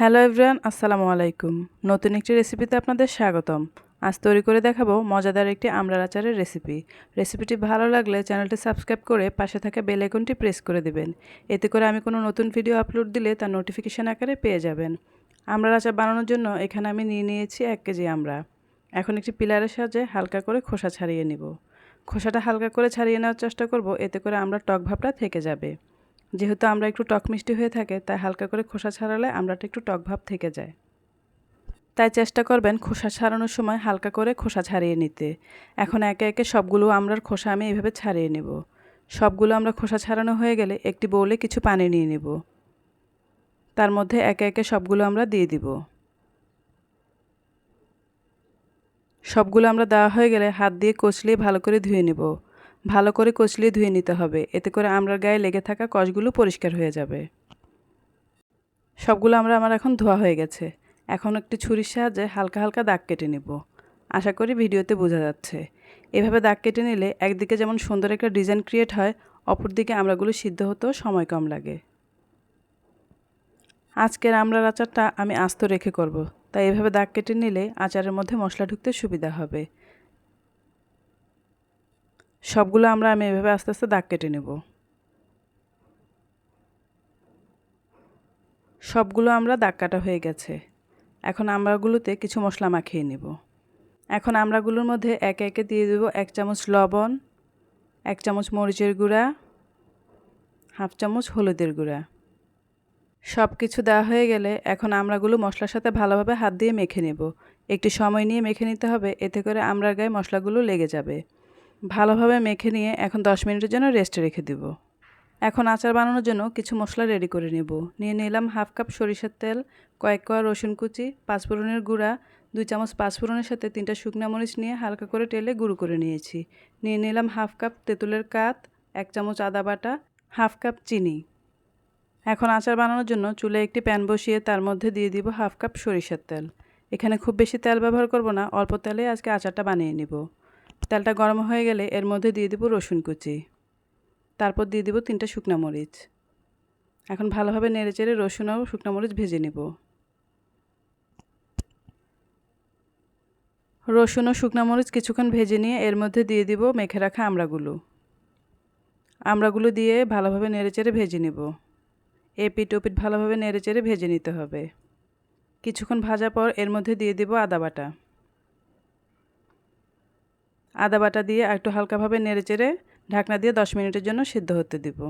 Hello everyone, আসসালামু আলাইকুম। নতুন একটি রেসিপিতে আপনাদের স্বাগতম। আজ তৈরি করে দেখাবো মজাদার একটি আমড়ার আচারের রেসিপি। রেসিপিটি ভালো লাগলে চ্যানেলটি সাবস্ক্রাইব করে পাশে থাকা বেল আইকনটি প্রেস করে দেবেন। এতে করে আমি কোনো নতুন ভিডিও আপলোড দিলে তার নোটিফিকেশান আকারে পেয়ে যাবেন। আমড়ার আচার বানানোর জন্য এখানে আমি নিয়ে নিয়েছি এক কেজি আমড়া। এখন একটি পিলারের সাহায্যে হালকা করে খোসা ছাড়িয়ে নিব। খোসাটা হালকা করে ছাড়িয়ে নেওয়ার চেষ্টা করব, এতে করে আমরা টক ভাবটা থেকে যাবে। যেহেতু আমরা একটু টক মিষ্টি হয়ে থাকে, তাই হালকা করে খোসা ছাড়ালে আমরাটা একটু টক ভাব থেকে যায়। তাই চেষ্টা করবেন খোসা ছাড়ানোর সময় হালকা করে খোসা ছাড়িয়ে নিতে। এখন একে একে সবগুলো আমরার খোসা আমি এভাবে ছাড়িয়ে নেব। সবগুলো আমরা খোসা ছাড়ানো হয়ে গেলে একটি বউলে কিছু পানি নিয়ে নেব। তার মধ্যে একে একে সবগুলো আমরা দিয়ে দিব। সবগুলো আমরা দেওয়া হয়ে গেলে হাত দিয়ে কচলিয়ে ভালো করে ধুয়ে নেব। ভালো করে কচলিয়ে ধুয়ে নিতে হবে। এতে করে আমরার গায়ে লেগে থাকা কষগুলো পরিষ্কার হয়ে যাবে। সবগুলো আমরা আমার এখন ধোয়া হয়ে গেছে। এখন একটি ছুরির সাহায্যে হালকা হালকা দাগ কেটে নেব। আশা করি ভিডিওতে বোঝা যাচ্ছে। এভাবে দাগ কেটে নিলে একদিকে যেমন সুন্দর একটা ডিজাইন ক্রিয়েট হয়, অপরদিকে আমরাগুলো সিদ্ধ হতেও সময় কম লাগে। আজকের আমড়ার আচারটা আমি আস্ত রেখে করব। তাই এভাবে দাগ কেটে নিলে আচারের মধ্যে মশলা ঢুকতে সুবিধা হবে। সবগুলো আমরা আমি এভাবে আস্তে আস্তে দাগ কেটে নেব। সবগুলো আমরা দাগ কাটা হয়ে গেছে। এখন আমড়াগুলোতে কিছু মশলা মাখিয়ে নেব। এখন আমড়াগুলোর মধ্যে একে একে দিয়ে দেব এক চামচ লবণ, এক চামচ মরিচের গুঁড়া, হাফ চামচ হলুদের গুঁড়া। সব কিছু দেওয়া হয়ে গেলে এখন আমড়াগুলো মশলার সাথে ভালোভাবে হাত দিয়ে মেখে নেব। একটি সময় নিয়ে মেখে নিতে হবে, এতে করে আমড়ার গায়ে মশলাগুলো লেগে যাবে। ভালোভাবে মেখে নিয়ে এখন দশ মিনিটের জন্য রেস্টে রেখে দেব। এখন আচার বানানোর জন্য কিছু মশলা রেডি করে নেব। নিয়ে নিলাম হাফ কাপ সরিষার তেল, কয়েক কোয়া রসুন কুচি পাঁচফোড়নের গুঁড়া, দুই চামচ পাঁচফোড়নের সাথে তিনটা শুকনো মরিচ নিয়ে হালকা করে তেলে গুঁড়ো করে নিয়েছি। নিয়ে নিলাম হাফ কাপ তেঁতুলের কাত, এক চামচ আদা বাটা, হাফ কাপ চিনি। এখন আচার বানানোর জন্য চুলে একটি প্যান বসিয়ে তার মধ্যে দিয়ে দিব হাফ কাপ সরিষার তেল। এখানে খুব বেশি তেল ব্যবহার করব না, অল্প তেলে আজকে আচারটা বানিয়ে নিব। তেলটা গরম হয়ে গেলে এর মধ্যে দিয়ে দিব রসুন কুচি। তারপর দিয়ে দিব তিনটা শুকনো মরিচ। এখন ভালোভাবে নেড়ে চেড়ে রসুন ও শুকনো মরিচ ভেজে নেব। রসুন ও শুকনো মরিচ কিছুক্ষণ ভেজে নিয়ে এর মধ্যে দিয়ে দিব মেখে রাখা আমড়াগুলো। আমড়াগুলো দিয়ে ভালোভাবে নেড়ে চেড়ে ভেজে নেব। এপিট ওপিট ভালোভাবে নেড়ে চেড়ে ভেজে নিতে হবে। কিছুক্ষণ ভাজা পর এর মধ্যে দিয়ে দিব আদা বাটা। আদা বাটা দিয়ে একটু হালকাভাবে নেড়ে চেড়ে ঢাকনা দিয়ে দশ মিনিটের জন্য সিদ্ধ হতে দিব।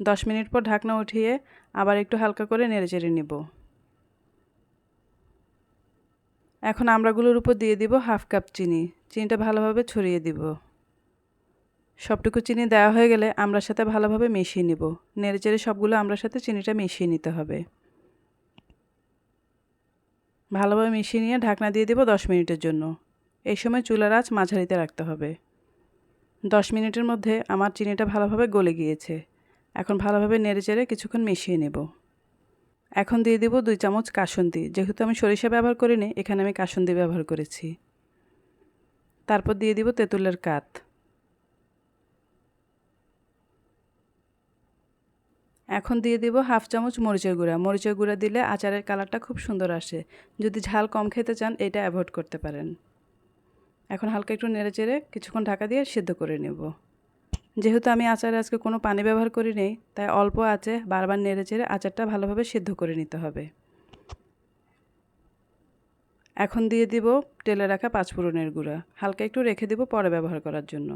দশ মিনিট পর ঢাকনা উঠিয়ে আবার একটু হালকা করে নেড়ে চেড়ে নেব। এখন আমড়াগুলোর উপর দিয়ে দিব হাফ কাপ চিনি। চিনিটা ভালোভাবে ছড়িয়ে দিব। সবটুকু চিনি দেওয়া হয়ে গেলে আমরার সাথে ভালোভাবে মিশিয়ে নিব। নেড়ে চেড়ে সবগুলো আমরার সাথে চিনিটা মিশিয়ে নিতে হবে। ভালোভাবে মিশিয়ে নিয়ে ঢাকনা দিয়ে দেবো দশ মিনিটের জন্য। এই সময় চুলার আঁচ মাঝারিতে রাখতে হবে। দশ মিনিটের মধ্যে আমার চিনিটা ভালোভাবে গলে গিয়েছে। এখন ভালোভাবে নেড়ে চেড়ে কিছুক্ষণ মিশিয়ে নেব। এখন দিয়ে দেবো দুই চামচ কাসন্দি। যেহেতু আমি সরিষা ব্যবহার করিনি, এখানে আমি কাসন্দি ব্যবহার করেছি। তারপর দিয়ে দিব তেঁতুলের কাত। এখন দিয়ে দিব হাফ চামচ মরিচের গুঁড়া। মরিচের গুঁড়া দিলে আচারের কালারটা খুব সুন্দর আসে। যদি ঝাল কম খেতে চান, এটা অ্যাভয়েড করতে পারেন। এখন হালকা একটু নেড়ে চেড়ে কিছুক্ষণ ঢাকা দিয়ে সিদ্ধ করে নেব। যেহেতু আমি আচারে আজকে কোনো পানি ব্যবহার করি নেই তাই অল্প আছে, বারবার নেড়ে চেড়ে আচারটা ভালোভাবে সিদ্ধ করে নিতে হবে। এখন দিয়ে দিব তেলে রাখা পাঁচফোড়নের গুঁড়া। হালকা একটু রেখে দিব পরে ব্যবহার করার জন্য।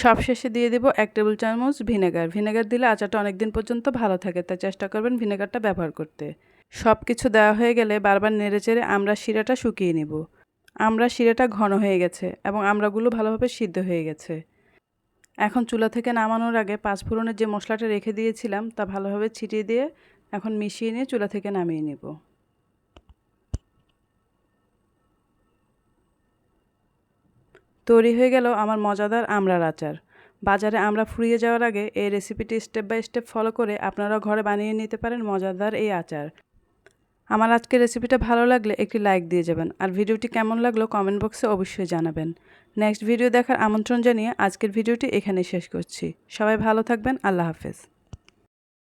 সব শেষে দিয়ে দেবো এক টেবিল চামচ ভিনেগার। ভিনেগার দিলে আচারটা অনেক দিন পর্যন্ত ভালো থাকে, তাই চেষ্টা করবেন ভিনেগারটা ব্যবহার করতে। সব কিছু দেওয়া হয়ে গেলে বারবার নেড়ে চেড়ে আমরা শিরাটা শুকিয়ে নেব। আমরা শিরাটা ঘন হয়ে গেছে এবং আমরাগুলো ভালোভাবে সিদ্ধ হয়ে গেছে। এখন চুলা থেকে নামানোর আগে পাঁচ পাঁচফোড়নের যে মশলাটা রেখে দিয়েছিলাম তা ভালোভাবে ছিটিয়ে দিয়ে এখন মিশিয়ে নিয়ে চুলা থেকে নামিয়ে নেব। তৈরি হয়ে গেল আমার মজাদার আমড়ার আচার। বাজারে আমরা ফুরিয়ে যাওয়ার আগে এই রেসিপিটি স্টেপ বাই স্টেপ ফলো করে আপনারাও ঘরে বানিয়ে নিতে পারেন মজাদার এই আচার। আমার আজকের রেসিপিটা ভালো লাগলে একটি লাইক দিয়ে যাবেন আর ভিডিওটি কেমন লাগল কমেন্ট বক্সে অবশ্যই জানাবেন। নেক্সট ভিডিও দেখার আমন্ত্রণ জানিয়ে আজকের ভিডিওটি এখানে শেষ করছি। সবাই ভালো থাকবেন, আল্লাহ হাফেজ।